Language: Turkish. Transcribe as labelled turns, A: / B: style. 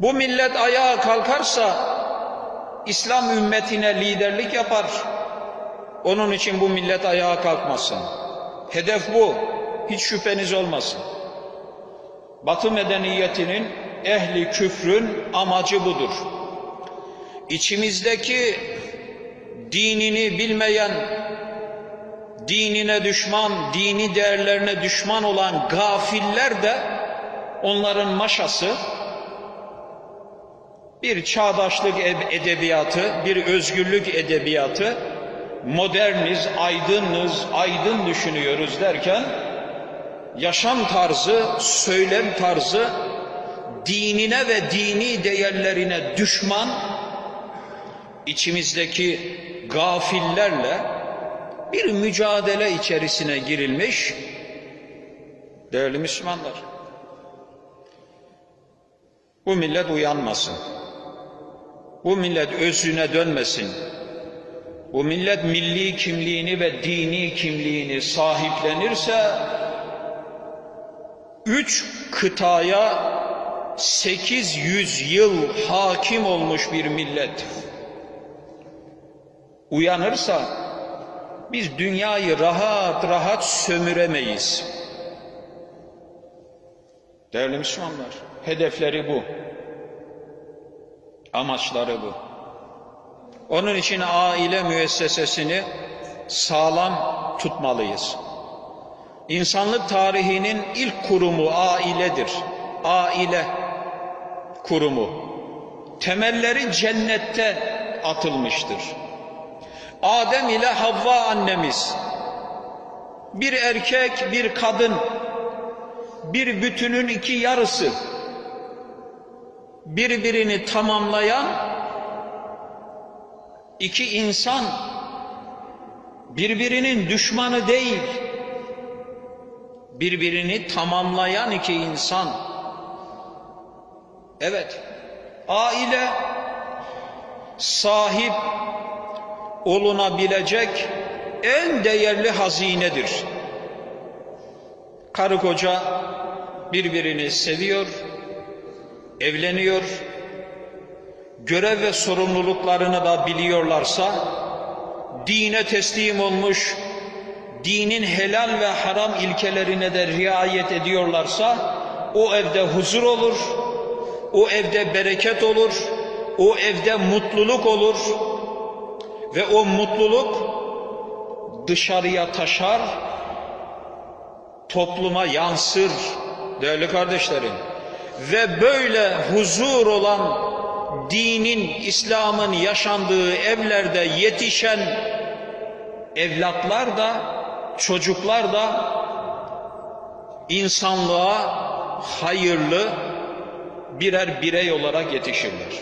A: Bu millet ayağa kalkarsa İslam ümmetine liderlik yapar. Onun için bu millet ayağa kalkmasın. Hedef bu. Hiç şüpheniz olmasın. Batı medeniyetinin ehli küfrün amacı budur. İçimizdeki dinini bilmeyen, dinine düşman, dini değerlerine düşman olan gafiller de onların maşası bir çağdaşlık edebiyatı, bir özgürlük edebiyatı, moderniz, aydınız, aydın düşünüyoruz derken yaşam tarzı, söylem tarzı dinine ve dini değerlerine düşman içimizdeki gafillerle bir mücadele içerisine girilmiş değerli Müslümanlar. Bu millet uyanmasın. Bu millet özüne dönmesin. Bu millet milli kimliğini ve dini kimliğini sahiplenirse üç kıtaya 800 yıl hakim olmuş bir millet uyanırsa biz dünyayı rahat rahat sömüremeyiz. Değerli Müslümanlar, hedefleri bu. Amaçları bu. Onun için aile müessesesini sağlam tutmalıyız. İnsanlık tarihinin ilk kurumu ailedir. Aile kurumu. Temelleri cennette atılmıştır. Adem ile Havva annemiz bir erkek bir kadın bir bütünün iki yarısı birbirini tamamlayan iki insan birbirinin düşmanı değil birbirini tamamlayan iki insan evet aile sahip olunabilecek en değerli hazinedir. Karı koca birbirini seviyor, evleniyor, görev ve sorumluluklarını da biliyorlarsa, dine teslim olmuş, dinin helal ve haram ilkelerine de riayet ediyorlarsa, o evde huzur olur, o evde bereket olur, o evde mutluluk olur ve o mutluluk dışarıya taşar, topluma yansır değerli kardeşlerim. Ve böyle huzur olan dinin, İslam'ın yaşandığı evlerde yetişen evlatlar da, çocuklar da insanlığa hayırlı birer birey olarak yetişirler.